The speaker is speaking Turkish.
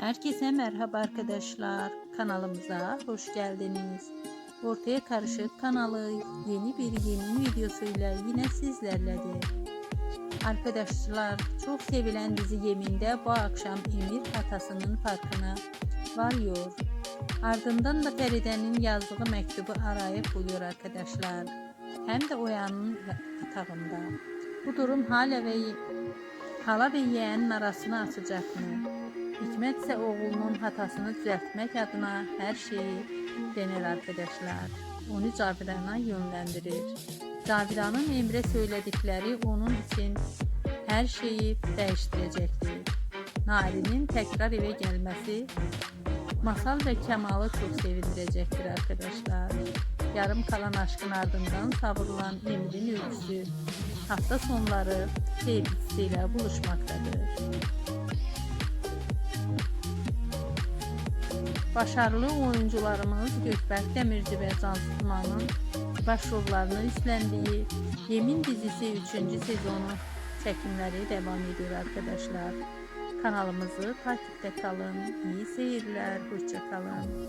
Herkese merhaba arkadaşlar. Kanalımıza hoş geldiniz. Ortaya Karışık kanalı yeni bir yemin videosuyla yine sizlerledir. Arkadaşlar çok sevilen dizi Yemin'de bu akşam Emir hatasının farkına varıyor. Ardından da Feride'nin yazdığı mektubu arayıp buluyor arkadaşlar. Hem de Oyan'ın yatağında. Bu durum hala ve hala ve yeğenin arasını açacak mı? Hikmet ise oğlunun hatasını düzeltmek adına her şeyi denir arkadaşlar. Onu Caviran'a yönlendirir. Caviran'ın Emre söyledikleri onun için her şeyi değiştirecektir. Nari'nin tekrar eve gelmesi Masal ve Kemal'ı çok sevindirecektir arkadaşlar. Yarım kalan aşkın ardından savrılan Emir'in ölüsü hafta sonları sevgilisiyle buluşmaktadır. Başarılı oyuncularımız Gökberk Demirci ve Can Tutman'ın başrollarını üstlendiği Yemin dizisi 3. sezonu çekimleri devam ediyor arkadaşlar. Kanalımızı takipte kalın. İyi seyirler. Hoşça kalın.